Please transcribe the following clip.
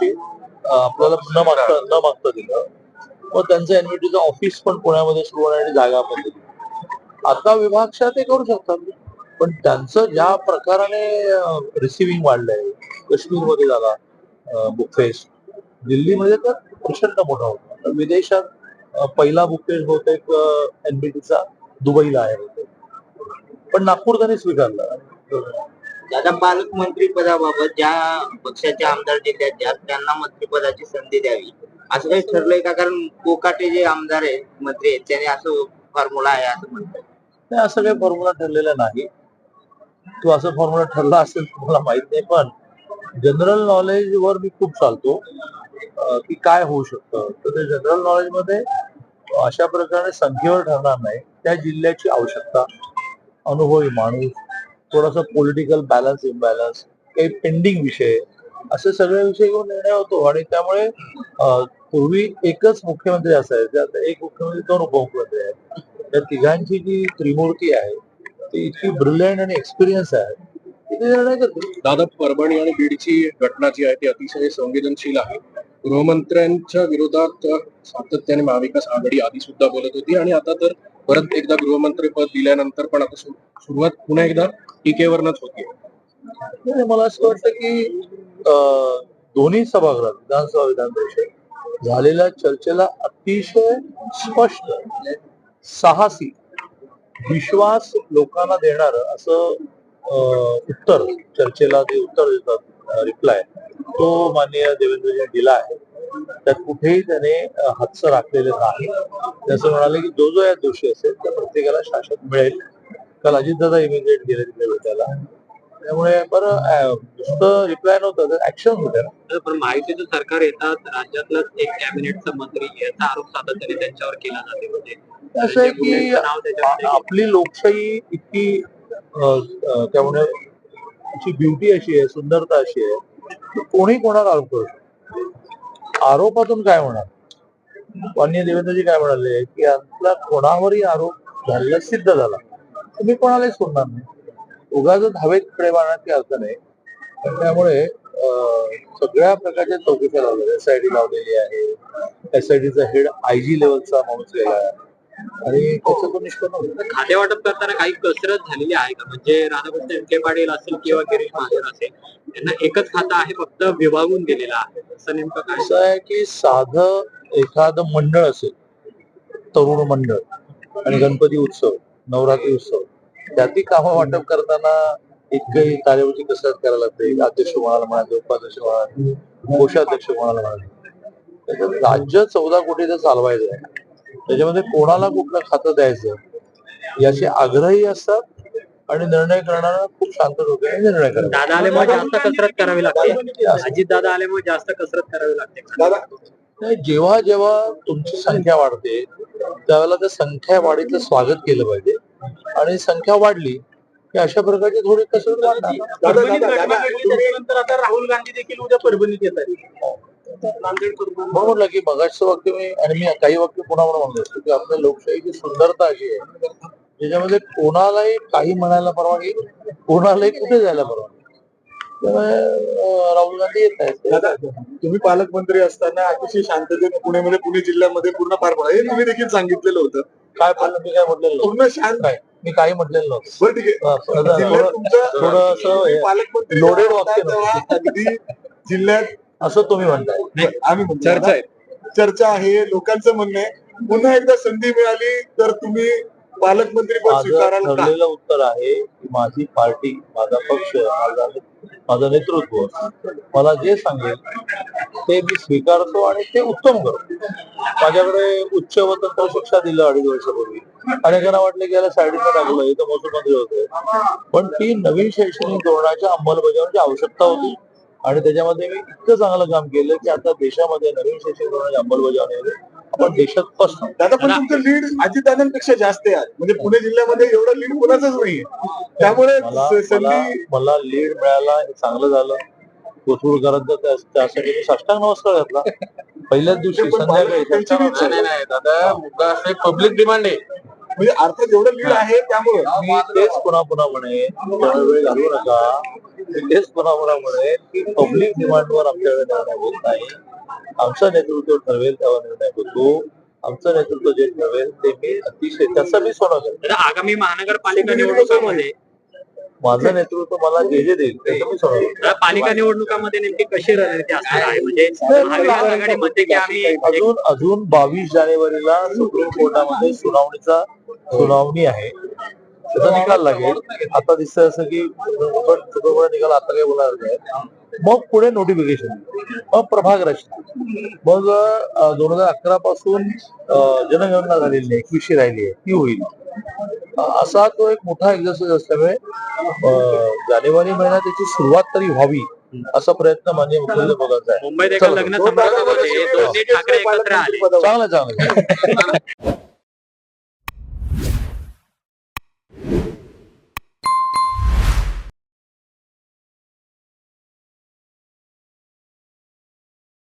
त्यांची आपल्याला न मागता न मागता दिलं. मग त्यांचं एनव्हिटीचं ऑफिस पण पुण्यामध्ये सुरू होण्याची आणि जागा पण दिली. आता विभागशा ते करू शकतात. पण त्यांचं ज्या प्रकाराने रिसिव्हिंग वाढलंय काश्मीरमध्ये झाला बुक दिल्लीमध्ये तर प्रचंड मोठा होता. तर विदेशात पहिला बुक बहुतेक एनबीटीचा दुबईला आहे पण नागपूर त्यांनी स्वीकारला. दादा पालकमंत्री पदाबाबत ज्या पक्षाचे आमदार जिल्ह्यात ज्या त्यांना मंत्रिपदाची संधी द्यावी. असं काही ठरलंय का? कारण कोकाटे जे आमदार आहेत मंत्री आहेत त्याने असं फॉर्म्युला आहे असं म्हणतात. नाही असं काही फॉर्म्युला ठरलेला नाही. तो असं फॉर्म्युला ठरला असेल तुम्हाला माहीत नाही पण जनरल नॉलेज वर मी खूप चालतो की काय होऊ शकतं. तर ते जनरल नॉलेजमध्ये अशा प्रकारे संख्येवर ठरणार नाही. त्या जिल्ह्याची आवश्यकता अनुभवी माणूस थोडासा पॉलिटिकल बॅलन्स इम्बॅलन्स काही पेंडिंग विषय असे सगळे विषय घेऊन निर्णय होतो. आणि त्यामुळे पूर्वी एकच मुख्यमंत्री असायचे. आता एक मुख्यमंत्री दोन उपमुख्यमंत्री आहेत त्या तिघांची जी त्रिमूर्ती आहे ती इतकी ब्रिलियंट आणि एक्सपिरियन्स आहे. दादा परभणी आणि बीडची घटना जी आहे ती अतिशय संवेदनशील आहे. गृहमंत्र्यांच्या विरोधात सातत्याने महाविकास आघाडी आधी सुद्धा बोलत होती. आणि आता तर परत एकदा गृहमंत्री पद दिल्यानंतर पण आता सुरुवात पुन्हा एकदा टीकेवरनच होती मला असं वाटतं की अं, दोन्ही सभागृहात विधानसभा विधान परिषद झालेल्या चर्चेला अतिशय स्पष्ट म्हणजे साहसी विश्वास लोकांना देणार असं उत्तर चर्चेला जे उत्तर देतात रिप्लाय तो माननीय देवेंद्रजी दिला आहे त्यात कुठेही त्याने हातचं राखलेलं नाही. जसं म्हणाले की जो जो या दोषी असेल त्या प्रत्येकाला शासन मिळेल. काल अजितदादा इमिजिएट गेले तिथे भेटायला. त्यामुळे बरं नुसतं रिप्लाय नव्हतं तर ऍक्शन होते ना. पण माहितीचं सरकार येतात राज्यातलाच एक कॅबिनेटचा मंत्री याचा आरोप सातत्याने त्यांच्यावर केला जाते. म्हणजे असं आहे की आपली लोकशाही इतकी त्यामुळे तिची ब्युटी अशी आहे सुंदरता अशी आहे कोणी कोणाला आरोप करू शकतो. आरोपातून काय होणार? माननीय देवेंद्रजी काय म्हणाले की आपला कोणावरही आरोप झालेला सिद्ध झाला. तुम्ही कोणालाही सोडणार नाही. उगाच हवेत कडे अर्थ नाही. पण त्यामुळे सगळ्या प्रकारच्या चौकशा लावलेल्या एस आय डी लावलेली आहे. एस आय डीचा हेड आय जी लेवलचा माणूस गेला आहे. आणि त्याचं निष्पन्न खाते वाटप करताना काही कसरत झालेली आहे का? म्हणजे राधाकृष्ण विखे पाटील असेल किंवा गिरीश महाजन असेल त्यांना एकच खातं आहे फक्त विभागून दिलेलं आहे. असं नेमकं काय? असं आहे की साधं एखादं मंडळ असेल तरुण मंडळ आणि गणपती उत्सव नवरात्री उत्सव त्याती कामं वाटप करताना इतकंही तारेवरची कसरत करायला लागते. अध्यक्ष कोणाला म्हणाले उपाध्यक्ष म्हणाले कोषाध्यक्ष कोणाला म्हणाले त्याच्यात राज्य चौदा कोटीचं चालवायचं आहे. त्याच्यामध्ये कोणाला कुठलं खातं द्यायचं याचे आग्रही असतात आणि निर्णय करणारा खूप शांत डोक्याने निर्णय करतात. दादा आल्यामुळे जास्त कसरत करावी लागते. अजित दादा आल्यामुळे जास्त कसरत करावी लागते. नाही जेव्हा जेव्हा तुमची संख्या वाढते त्यावेळेला त्या संख्या वाढीचं स्वागत केलं पाहिजे. आणि संख्या वाढली की अशा प्रकारची थोडी कसरत वाढणार. त्याच्यानंतर आता राहुल गांधी देखील उद्या परभणीत येत आहेत. म्हणून म्हटलं की मगाचं वाक्य मी आणि मी काही वाक्य पुन्हा पुन्हा म्हणलो असतो की आपल्या लोकशाहीची सुंदरता अशी आहे. ज्याच्यामध्ये कोणालाही काही म्हणायला परवानगी कोणालाही कुठे जायला परवानगी त्यामुळे राहुल गांधी येत आहेत. तुम्ही पालकमंत्री असताना अतिशय शांततेने पुण्यामध्ये पुणे जिल्ह्यामध्ये पूर्ण पार पडा हे तुम्ही देखील सांगितलेलं होतं. काय बोललं मी काय म्हटलेलं. पूर्ण शांत. काय मी काही म्हटलेलं नव्हतं. बरं ठीक आहे. पालकमंत्री जेव्हा वाक्य अगदी जिल्ह्यात असं तुम्ही म्हणताय. आम्ही म्हणतो चर्चा आहे. चर्चा आहे लोकांचं म्हणणं आहे. पुन्हा एकदा संधी मिळाली तर तुम्ही पालकमंत्री पद माझं स्वीकाराल का? ठरलेलं उत्तर आहे की माझी पार्टी माझा पक्ष माझा माझं नेतृत्व मला जे सांगेल ते मी स्वीकारतो आणि ते उत्तम करतो. माझ्याकडे उच्च व तंत्र शिक्षा दिलं अडीच वर्षापूर्वी. अनेकांना वाटलं की याला साईडला टाकलं हे तर महसूल मंत्री होते. पण ती नवीन शैक्षणिक धोरणाच्या अंमलबजावणीची आवश्यकता होती. आणि त्याच्यामध्ये मी इतकं चांगलं काम केलं की आता देशामध्ये नवीन शैक्षणिक धोरणाची अंमलबजावणी आपण देशात फर्स्ट दादा पण तुमचं लीड अजितदादांपेक्षा जास्त आहे. म्हणजे पुणे जिल्ह्यामध्ये एवढं लीड कोणाचंच नाहीये. त्यामुळे मला संधी लीड मिळाला हे चांगलं झालं. कोथरूडकरांचं त्या- त्यासाठी मी साष्टांग नमस्कार घातला. पहिल्याच दिवशी संध्याकाळी. नाही, दादा मुद्दा असं पब्लिक डिमांड आहे. म्हणजे अर्थात जेवढं लीड आहे त्यामुळे. मी तेच पुन्हा पुन्हा म्हणे वेळ घालवू नका मी तेच पुन्हा पुन्हा म्हणे की पब्लिक डिमांडवर आमच्याकडे निर्णय होत नाही. आमचं नेतृत्व ठरवेल त्यावर निर्णय होतो. आमचं नेतृत्व जे ठरवेल ते मी अतिशय त्याचं मी तर आगामी महानगरपालिका निवडणुकामध्ये माझं नेतृत्व मला जे जे देईल त्याचं मी पालिका निवडणुकामध्ये नेमकी कशी रणनीती असणार आहे? म्हणजे महाविकास आघाडी म्हणते की आम्ही एक- अजून अजून बावीस जानेवारीला सुप्रीम कोर्टामध्ये सुनावणीचा सुनावणी आहे. त्याचा निकाल लागेल. आता दिसतंय असं की निकाल आता काही बोलणार नाही. मग पुढे नोटिफिकेशन मग प्रभाग रचना. मग दोन हजार अकरा पासून जनगणना झालेली आहे एकवीसशे राहिली आहे. ती होईल. असा तो एक मोठा एक्झरसाइज असल्यामुळे जानेवारी महिन्यात त्याची सुरुवात तरी व्हावी असा प्रयत्न माननीय मुख्यमंत्री पदाचा आहे. मुंबईत चांगलं चांगलं.